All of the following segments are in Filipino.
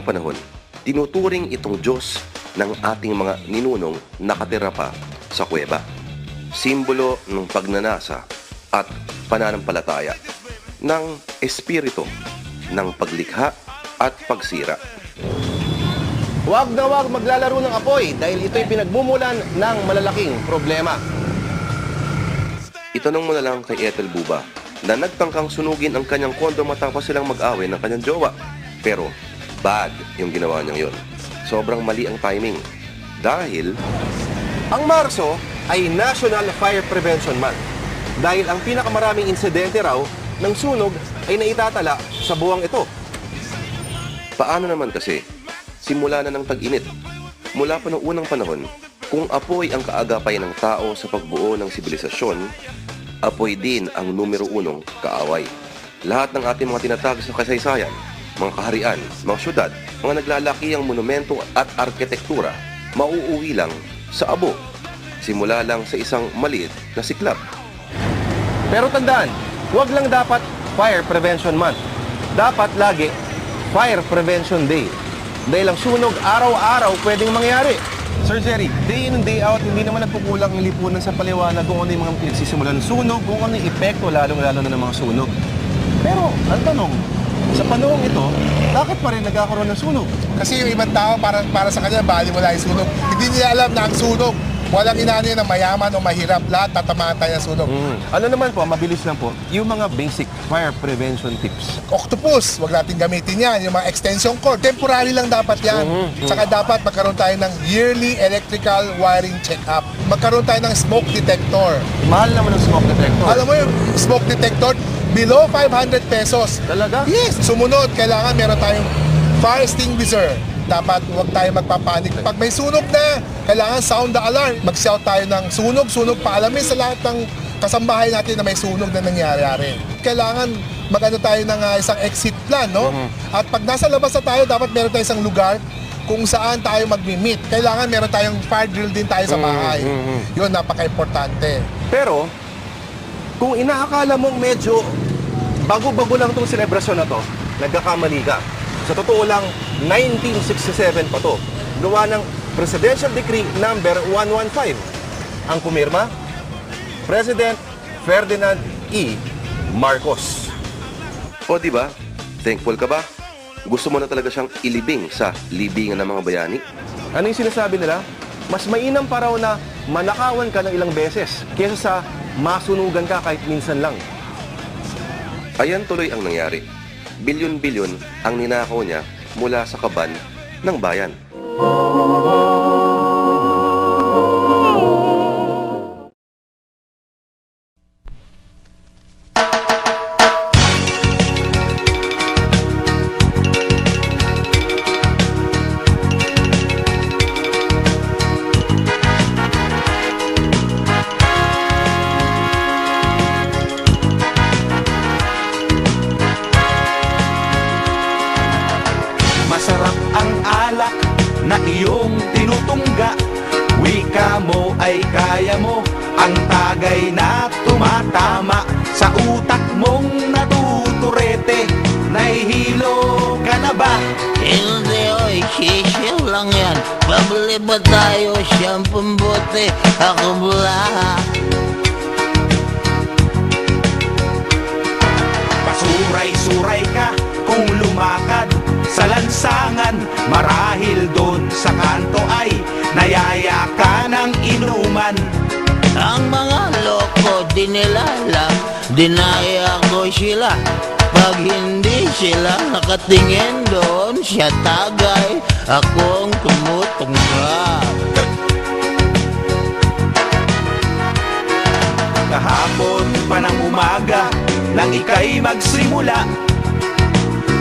unang panahon, tinuturing itong Diyos ng ating mga ninunong nakatira pa sa kuweba. Simbolo ng pagnanasa at pananampalataya ng espiritu ng paglikha at pagsira. Huwag na huwag maglalaro ng apoy dahil ito'y pinagmumulan ng malalaking problema. Itanong mo na lang kay Ethel Buba na nagtangkang sunugin ang kanyang kondo matapos silang mag-away ng kanyang jowa. Pero bad yung ginawa niyang yun. Sobrang mali ang timing. Dahil Ang Marso ay National Fire Prevention Month dahil ang pinakamaraming insidente raw ng sunog ay naitatala sa buwang ito. paano naman kasi simula na ng tag-init. Mula pa noong unang panahon, kung apoy ang kaagapay ng tao sa pagbuo ng sibilisasyon, apoy din ang numero unong kaaway. Lahat ng ating mga tinatag sa kasaysayan, mga kaharian, mga syudad, mga naglalakihang monumento at arkitektura, mauuwi lang sa abo. Simula lang sa isang maliit na siklab. Pero tandaan, huwag lang dapat Fire Prevention Month. Dapat lagi Fire Prevention Day. Dahil ang sunog araw-araw pwedeng mangyari. Sir Jerry, day in and day out, hindi naman nagkukulang ang lipunan sa paliwanag kung ano yung mga pinagsisimulan ng sunog, kung ano yung epekto lalong-lalo na ng mga sunog. Pero, ang tanong, sa panahong ito, bakit pa rin nagkakaroon ng sunog? Kasi yung ibang tao, para, para sa kanya, bali wala yung sunog. Hindi nila alam na ang sunog, walang inano yun na mayaman o mahirap. Lahat tatamaan tayo ng sunog. Ano naman po, mabilis lang po, yung mga basic fire prevention tips. Octopus, wag natin gamitin yan. Yung mga extension cord, temporary lang dapat yan. Saka dapat magkaroon tayo ng yearly electrical wiring check-up. Magkaroon tayo ng smoke detector. Mahal naman ng smoke detector. Alam mo yung smoke detector, below 500 pesos. Talaga? Yes! Sumunod, kailangan meron tayong fire extinguisher. Dapat huwag tayo magpapanik. Pag may sunog na, kailangan sound the alarm. Mag-shout tayo ng sunog, sunog, paalamin sa lahat ng kasambahay natin na may sunog na nangyayari. Kailangan magano tayo ng ah, isang exit plan, no? At pag nasa labas na tayo, dapat meron tayong isang lugar kung saan tayo mag-meet. Kailangan meron tayong fire drill din tayo sa bahay. Yun, napaka-importante. Pero, kung inaakala mong medyo bago-bago lang itong selebrasyon na to, nagkakamali ka. Sa totoo lang, 1967 pa to. Gawa ng Presidential Decree number 115. Ang pumirma, President Ferdinand E. Marcos. O di ba? Thankful ka ba? Gusto mo na talaga siyang ilibing sa libingan ng mga bayani? Ano yung sinasabi nila? Mas mainam pa raw na manakawan ka ng ilang beses kaysa sa masunugan ka kahit minsan lang. Ayan tuloy ang nangyari. Bilyon-bilyon ang ninakaw niya mula sa kaban ng bayan. Masarap lang yan. Pabili ba tayo siyang pambote? Ako black. Pasuray-suray ka kung lumakad sa lansangan Marahil doon sa kanto ay nayaya ka ng inuman Ang mga loko, di nila alam. Dinaya ko sila. Pag hindi sila nakatingin doon siya tagay, akong tumutunggak. Kahapon pa ng umaga Nang ika'y magsimula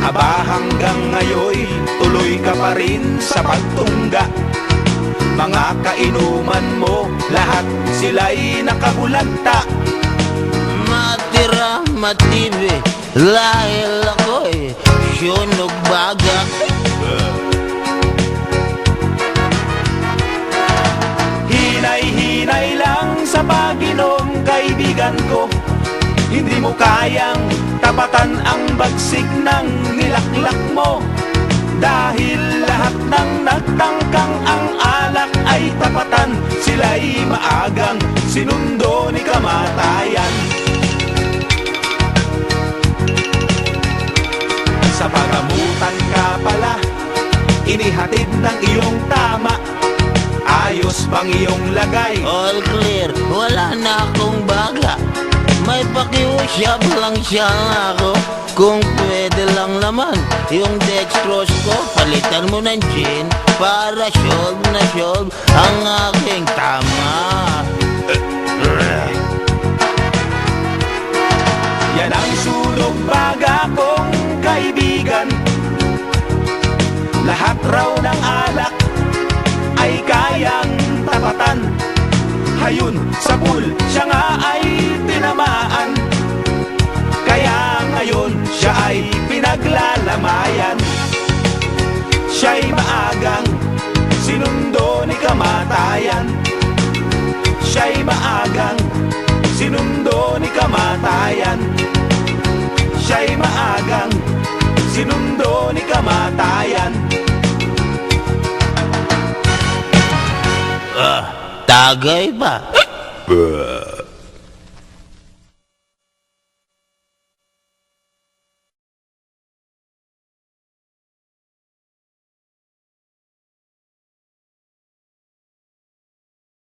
Aba hanggang ngayon Tuloy ka pa rin sa pagtungga Mga kainuman mo Lahat sila'y nakabulagta Matira, matibi, dahil ako'y sunog baga. Kaibigan ko. Hindi mo kayang tapatan ang bagsik ng nilaklak mo. Dahil lahat ng nagtangkang ang alak ay tapatan Sila'y Bang iyong lagay? All clear, wala na akong baga. May pakiusyap lang siya ako. Kung pwede lang naman Yung dextrose ko Palitan mo ng gin Para solve na solve Ang aking tama. Yan ang sunog baga kong kaibigan. Lahat raw ng alak ay kayang tapatan Hayun sa pool, siya nga ay tinamaan. Kaya ngayon siya ay pinaglalamayan. Siya'y maagang sinundo ni kamatayan. Siya'y maagang sinundo ni kamatayan Tagay ba?